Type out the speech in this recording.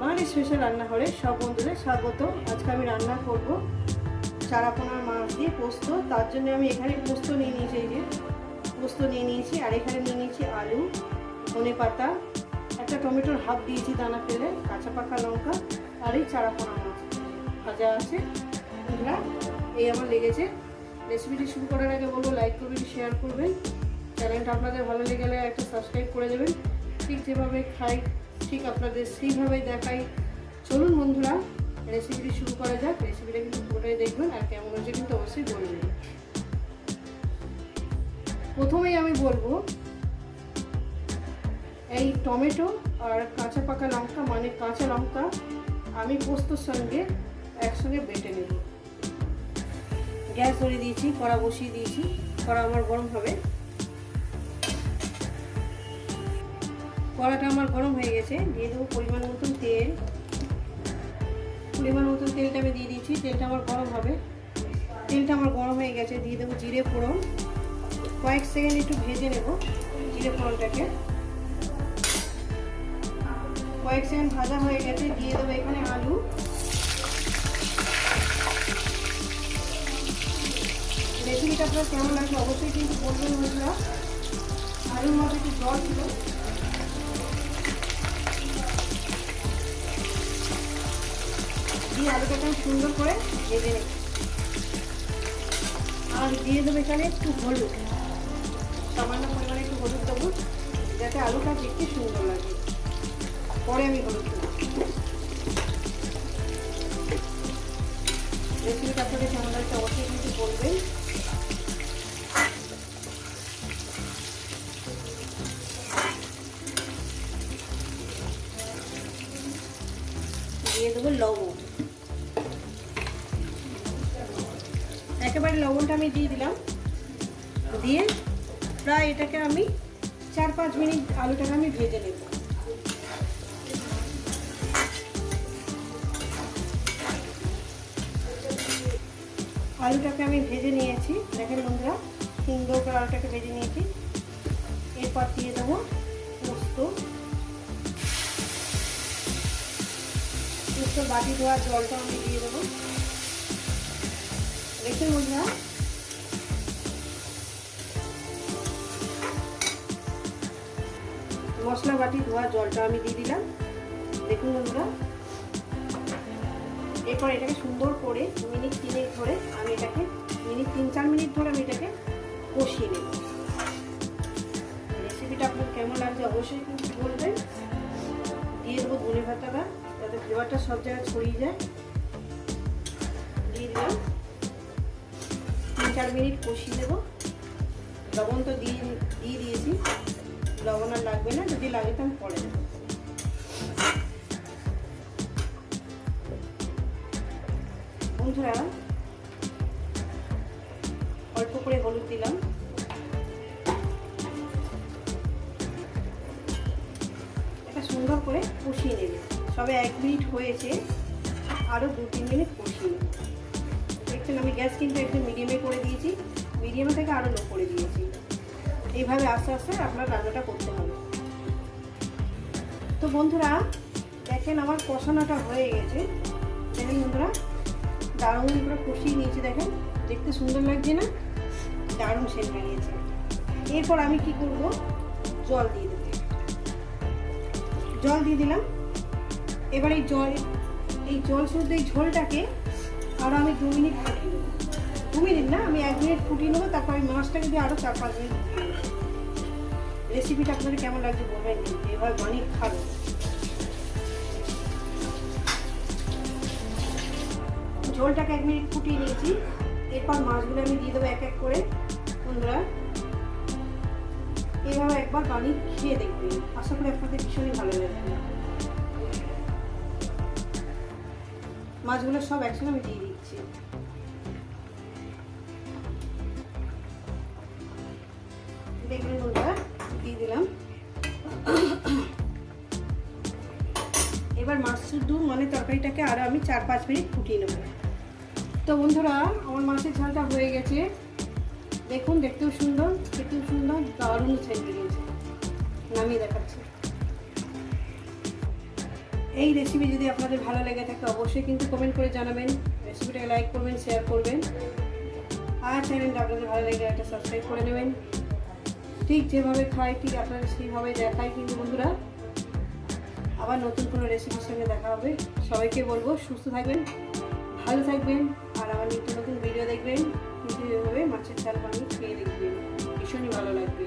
বাঙালি special রান্নাঘরে সব বন্ধুদের স্বাগত। আজকে আমি রান্না করব চারাপোনার মাছ দিয়ে পোস্ত। তার জন্য আমি এখানে পোস্ত নিয়ে নিয়েছি যে পোস্ত নিয়ে নিয়েছি, আর এখানে নিয়ে নিয়েছি আলু, ধনে পাতা, একটা টমেটোর হাফ দিয়েছি দানা ফেলে, কাঁচা পাকা লঙ্কা আর এই চারাপোনা মাছ। ভাজা আছে এই আমার লেগেছে। রেসিপিটি শুরু করার আগে বলব, লাইক করবেন, শেয়ার করবেন। চ্যানেলটা আপনাদের ভালো লেগে গেলে একটা সাবস্ক্রাইব করে দেবেন। ঠিক যেভাবে খাই ঠিক আপনাদের সেইভাবেই দেখাই। চলুন বন্ধুরা রেসিপিটি শুরু করা যাক। রেসিপিটা কিন্তু পুরোটাই দেখবেন আর কেমন হচ্ছে কিন্তু অবশ্যই বলবেন প্রথমেই আমি বলব, এই টমেটো আর কাঁচা পাকা লঙ্কা মানে কাঁচা লঙ্কা, আমি পোস্তর সঙ্গে একসঙ্গে বেটে নেব। গ্যাস ধরে দিয়েছি, কড়া বসিয়ে দিয়েছি। কড়া আমার গরম হবে। কড়াটা আমার গরম হয়ে গেছে, দিয়ে দেবো পরিমাণ মতন তেল। পরিমাণ মতন তেলটা আমি দিয়ে দিচ্ছি তেলটা আমার গরম হবে। তেলটা আমার গরম হয়ে গেছে, দিয়ে দেবো জিরে ফোড়ন। কয়েক সেকেন্ড একটু ভেজে নেব জিরে ফোড়নটাকে। কয়েক সেকেন্ড ভাজা হয়ে গেছে, দিয়ে দেবো এখানে আলু। রেসিপিটা আপনার কেমন লাগছে অবশ্যই কিন্তু বলবেন আলুর মধ্যে একটু জল ছিল দিয়ে আলুটাকে সুন্দর করে ভেজে নেব আর দিয়ে দেবো এখানে একটু হলুদ। সামান্য পরিমাণে একটু হলুদ দেবো যাতে আলুটা দেখতে সুন্দর লাগে। পরে আমি হলুদ দেবো। রেসিপিটা আপনাদের কেমন লাগছে অবশ্যই বলবেন। দিয়ে দেবো লবণ। একেবারে লবণটা আমি দিয়ে দিলাম। দিয়ে প্রায় এটাকে আমি চার পাঁচ মিনিট আলুটাকে আমি ভেজে নেব। আলুটাকে আমি ভেজে নিয়েছি। দেখেন বন্ধুরা সুন্দর করে আলুটাকে ভেজে নিয়েছি। এরপর দিয়ে দেবো পোস্ত। পোস্ত বাটি ধোয়া জলটা আমি দিয়ে দেবো। দেখুন বন্ধুরা মশলা বাটি ধোয়া, জলটা আমি দিয়ে দিলাম। দেখুন বন্ধুরা। এরপর এটাকে সুন্দর করে মিনিট তিনেক ধরে আমি এটাকে মিনিট তিন চার মিনিট ধরে আমি এটাকে কষিয়ে নেব। রেসিপিটা আপনার কেমন লাগছে অবশ্যই কিন্তু বলবেন। দিয়ে দেবো ধনে পাতাটা যাতে ফ্লেভারটা সব জায়গায় ছড়িয়ে যায়। চার মিনিট কষিয়ে দেবো। লবণ তো দিয়ে দিয়ে দিয়েছি। লবণ আর লাগবে না, যদি লাগে তো আমি পরে দেবো। বন্ধুরা, অল্প করে হলুদ দিলাম। এটা সুন্দর করে কষিয়ে নেবে। সবে এক মিনিট হয়েছে আরও দু তিন মিনিট আমি গ্যাস কিন্তু একটু মিডিয়ামে করে দিয়েছি। মিডিয়ামে থেকে আরও লো করে দিয়েছি। এইভাবে আস্তে আস্তে আপনার রান্নাটা করতে হবে। তো বন্ধুরা, দেখেন আমার কষানোটা হয়ে গেছে। দেখেন বন্ধুরা, দারুণ করে কষিয়ে নিয়েছি, দেখেন। দেখতে সুন্দর লাগছে না? দারুণ সেন্ট বেরিয়েছে এরপর আমি কি করব? জল দিয়ে দেবো জল দিয়ে দিলাম। এবার এই জল এই জল শুদ্ধ এই ঝোলটাকে আরও আমি দু মিনিট দু মিনিট না, আমি এক মিনিট ফুটিয়ে নেব, তারপর আমি মাছটাকে দিয়ে আরও চার পাঁচ মিনিট রেসিপিটা আপনাদের কেমন লাগছে বলবেন? এবার বানিয়ে খাবেন ঝোলটাকে এক মিনিট ফুটিয়ে নিয়েছি। এরপর মাছগুলো আমি দিয়ে দেবো এক এক করে, বন্ধুরা। এইভাবে একবার বানিয়ে খেয়ে দেখবেন। আশা করি আপনাদের ভীষণই ভালো লাগবে। মাছগুলো সব একসঙ্গে আমি দিয়ে দেখবেন বন্ধুরা দিয়ে দিলাম। এবার মাছ শুধু মানে তরকারিটাকে আরও আমি চার, পাঁচ মিনিট ফুটিয়ে নেব। তো বন্ধুরা, আমার মাছের ঝালটা হয়ে গেছে। দেখুন, দেখতেও সুন্দর, খেতেও সুন্দর, দারুণ ছেড়ে দিয়েছে নামিয়ে দেখাচ্ছি। এই রেসিপি যদি আপনাদের ভালো লেগে থাকে, অবশ্যই কিন্তু কমেন্ট করে জানাবেন। রেসিপিটাকে লাইক করবেন শেয়ার করবেন। আর চ্যানেলটা আপনাদের ভালো লেগে একটা সাবস্ক্রাইব করে নেবেন। ঠিক যেভাবে খাই ঠিক আপনারা সেইভাবে দেখাই কিন্তু বন্ধুরা। আবার নতুন কোনো রেসিপির সঙ্গে দেখা হবে। সবাইকে বলব, সুস্থ থাকবেন, ভালো থাকবেন, আর আমার নিত্য নতুন ভিডিও দেখবেন। কিন্তু এভাবে মাছের চাল বানিয়ে খেয়ে দেখবেন। ভীষণই ভালো লাগবে।